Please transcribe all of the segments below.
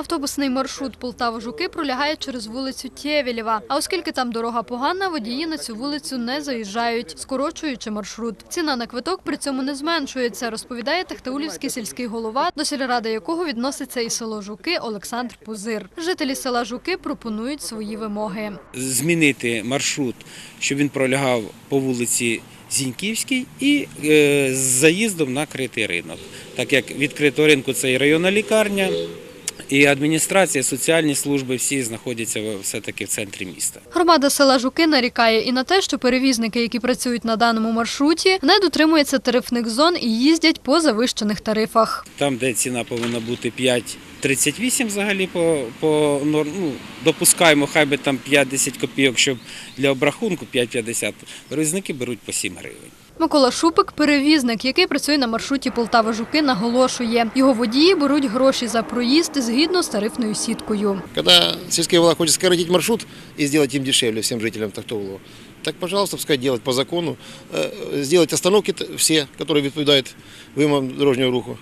Автобусний маршрут Полтава-Жуки пролягає через вулицю Тєвєлєва. А оскільки там дорога погана, водії на цю вулицю не заїжджають, скорочуючи маршрут. Ціна на квиток при цьому не зменшується, розповідає Техтаулівський сільський голова, до сільради якого відноситься і село Жуки Олександр Пузир. Жителі села Жуки пропонують свої вимоги. змінити маршрут, щоб він пролягав по вулиці Зіньківській і е, з заїздом на критий ринок. Так як відкритого ринку це і районна лікарня, і адміністрація, соціальні служби всі знаходяться все-таки в центрі міста. Громада села Жуки нарікає і на те, що перевізники, які працюють на даному маршруті, не дотримуються тарифних зон і їздять по завищених тарифах. Там, де ціна повинна бути 5,38 взагалі по, по ну, допускаємо, хай би там 5-10 копійок, щоб для обрахунку 5,50. Перевізники беруть по 7 гривень. Микола Шупик – перевізник, який працює на маршруті Полтава-Жуки, наголошує. Його водії беруть гроші за проїзд згідно з тарифною сіткою. Когда сельская власть хочет скоротить маршрут и сделать им дешевле всем жителям Тахтоулова, так, пожалуйста, пускай делать по закону, э, сделать остановки т- все, которые відповідають вимогам дорожнього руху.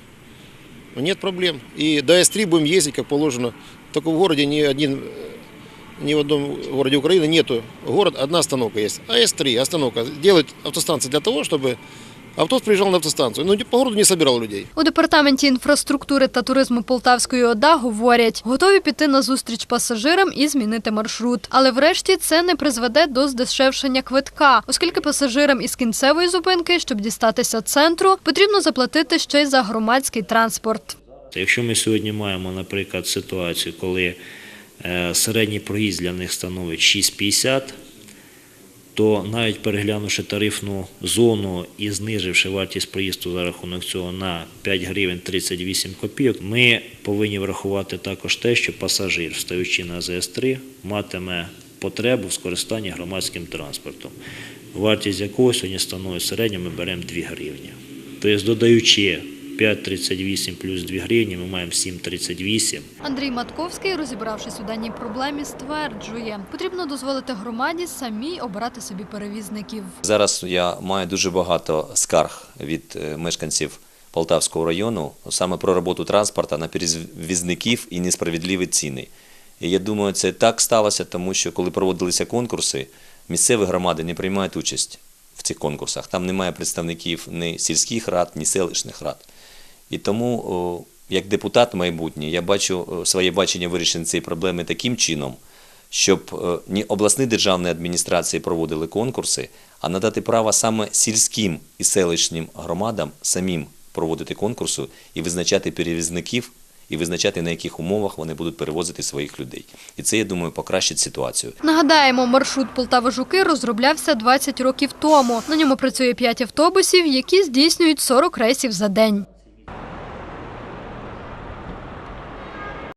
Ну, Нет проблем. И до С3 будем ездить, как положено. Только в городе ни один, э, ни в одном городе Украины нету. Город, одна остановка есть. А С3, остановка. Делают автостанции для того, чтобы автобус приезжал на автостанцию. Но по городу не собирал людей. У департаменті інфраструктури та туризму Полтавської ОДА говорять, готові піти на зустріч пасажирам і змінити маршрут. Але врешті це не призведе до здешевшення квитка, оскільки пасажирам із кінцевої зупинки, щоб дістатися центру, потрібно заплатити ще й за громадський транспорт. Якщо ми сьогодні маємо, наприклад, ситуацію, коли середній проїзд для них становить 6,50, то навіть переглянувши тарифну зону і зниживши вартість проїзду за рахунок цього на 5 гривень 38 копійок, ми повинні врахувати також те, що пасажир, встаючи на ЗС-3, матиме потребу в скористанні громадським транспортом, вартість якого сьогодні становить середньо, ми беремо 2 гривні. Тобто, додаючи 5,38 плюс 2 гривні, ми маємо 7,38. Андрій Матковський, розібравшись у даній проблемі, стверджує, потрібно дозволити громаді самій обирати собі перевізників. Зараз я маю дуже багато скарг від е, мешканців Полтавського району саме про роботу транспорту на перевізників і несправедливі ціни. І я думаю, це так сталося, тому що коли проводилися конкурси, місцеві громади не приймають участь в цих конкурсах. Там немає представників ні сільських рад, ні селищних рад. І тому, як депутат майбутній, я бачу своє бачення вирішення цієї проблеми таким чином, щоб не обласні державні адміністрації проводили конкурси, а надати право саме сільським і селищним громадам самим проводити конкурси і визначати перевізників, і визначати на яких умовах вони будуть перевозити своїх людей. І це, я думаю, покращить ситуацію. Нагадаємо, маршрут Полтава-Жуки розроблявся 20 років тому. На ньому працює 5 автобусів, які здійснюють 40 рейсів за день.